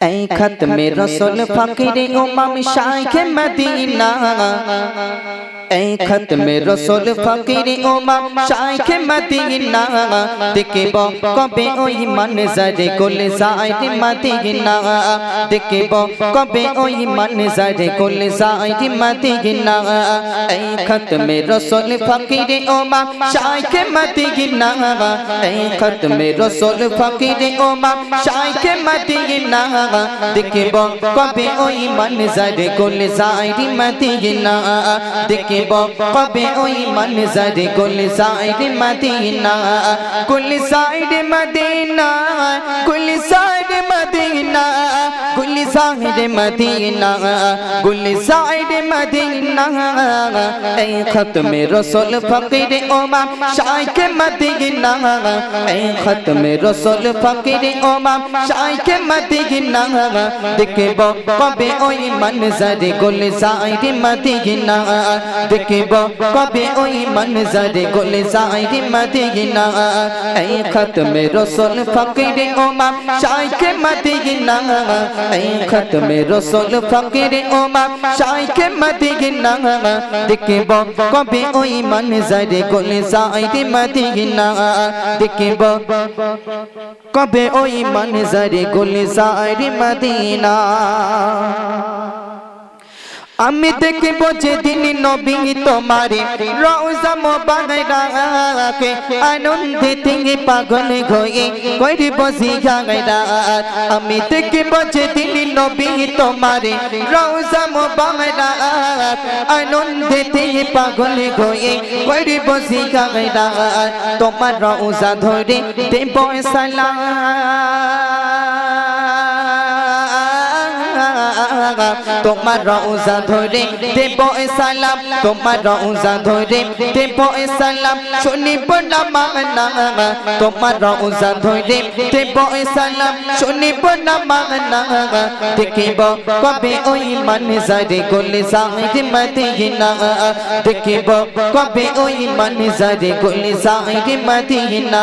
এই খতমে রসুল ফকিরে উমাম শাইখ মদিনা। এই খতমে রসুল ফকিরে উমাম শাইখ মদিনা, দেখিব কবে ওই মনজরে গুল জাইদ মদিনা, দেখিব কবে ওই মনজরে গুল জাইদ মদিনা। এই খতমে রসুল ফকিরে উমাম শাইখ মদিনা, এই খতমে রসুল ফকিরে উমাম শাইখ মদিনা, দেখিব কবে ওই মনজরে গুল জাইদ মদিনা, দেখিব কবে ওই মনজরে গুল জাইদ মদিনা গুল জাইদ মদিনা গুল জাইদ মদিনা জাইদ মদিনা গুল জাইদ মদিনা এই খতমে রসুল ফকির ওমাম শাইখ মদিনা এই খতমে রসুল ফকির ওমাম শাইখ মদিনা দেখিব কবে ওই মনজরে গুল জাইদ মদিনা দেখিব কবে ওই মনজরে গুল জাইদ মদিনা এই খতমে রসুল ফকির ওমাম শাইখ মদিনা এই খতমে রসুল ফকির ওমাম শাইখ মদিনা দেখিব কবে ওই মনজরে গুল জাইদ মদিনা দেখিব কবে ওই মনজরে গুল জাইদ মদিনা আমি দেখব যেদিন নবী তোমারে রওজা মোবারকে আনন্দে থেকে পাগল হয়ে করিব জিগারা আমি দেখব যেদিন নবী তোমারে রওজা মোবারক আনন্দে থেকে পাগল হয়ে করিব জিগারা তোমার রওজা ধরে দেব সালাম। তোমার রওজা ধরে দেব সালাম। তোমার রওজা ধরে দেব সালাম। শুনিব না মানা। তোমার রওজা ধরে দেব সালাম। শুনিব না দেখিব কবে ওই মনজরে গুল জাহিদ মদিনা। দেখিব কবে ওই মনজরে গুল জাহিদ মদিনা।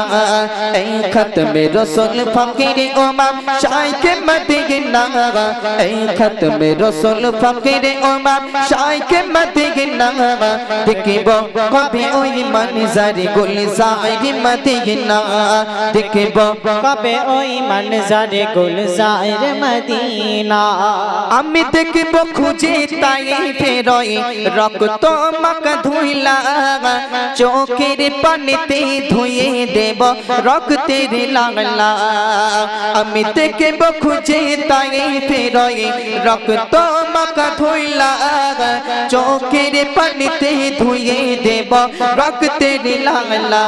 এই খতমে রসুল ফকির ওমা শাইখ মদিনা। এই খতমে রসুল ফকির ওমা শাইখ মদিনা দেখিব কবে ওই মনজরে গুল জাহিদ মদিনা। দেখিব কবে ওই মনজারে গুলজার মদিনা। আমি দেখব খুঁজে তাই ফেরই রক্ত মাক ধুইলা। চোখের পানিতে ধুয়ে দেব রক্তের লাগলা আমি দেখব খুঁজে তাই ফেরই রক্ত মাক ধুইলা চোখের পানিতে ধুয়ে দেব। রক্তের লাগলা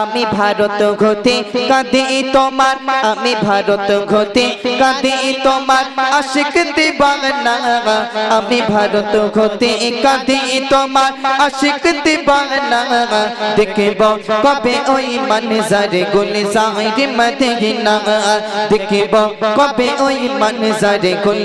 আমি ভারত ঘতে কাঁদে তোমার। আমি ভারত ঘতে কাঁদে তোমার। আশিক দিবানা আমি ভারত ঘতে কাঁদে তোমার। আশিক দিবানা দেখিব কবে ওই মনজরে গুল মদিনা। দেখিব কবে ওই মনজরে গুল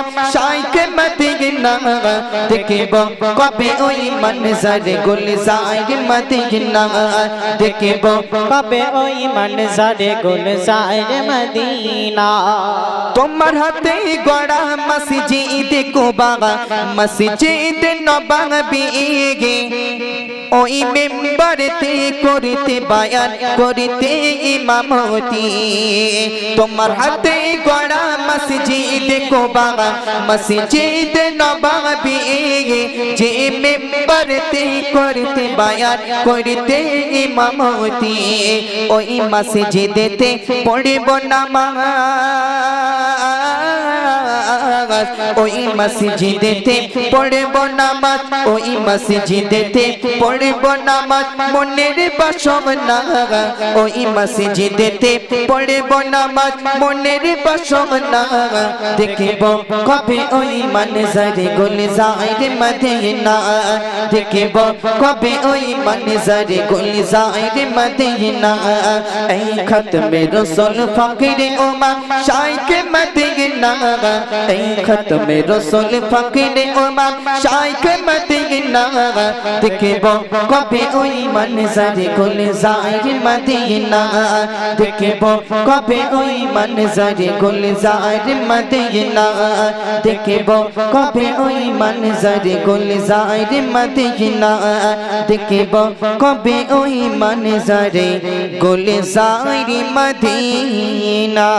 শাইখ মদিনা দেখিব কবে ওই মনজরে গুল জাহিদ মদিনা দেখিব কবে ওই মনজারে গুলজার মদিনা। তোমার হাতে গড়া মসজিদ কুবা, মসজিদ নবাবি গে। ওই মেম্বারতে করতে বায়ান, করতে ইমামতি। তোমার হাতে গড়া মসজিদ কুবা, মসজিদ নবাবি। গে যে মেম্বারতে করতে বায়ান, করতে ইমামতি, ওই মসজিদেতে পড়িব নামাজ। ওই মসজিদেতে পড়ব নামাজ, ওই মসজিদেতে পড়ব নামাজ, মনের বাসনা ওই মসজিদেতে পড়ব নামাজ, মনের বাসনা দেখিব কবে ওই মনজরে গুলজার মদিনা, দেখিব কবে ওই মনজরে গুলজার মদিনা। এই খতমে রসুল ফকির ওমা শাইখ মদিনা এই খতমে রসুল ফকির ওমা শাইখ মদিনা দেখিব কবে ওই মনজরে গুলজার মদিনা দেখিব কবে ওই মনজরে গুলজার মদিনা দেখিব কবে ওই মনজরে গুলজার মদিনা দেখিব কবে ওই মনজরে গুলজার মদিনা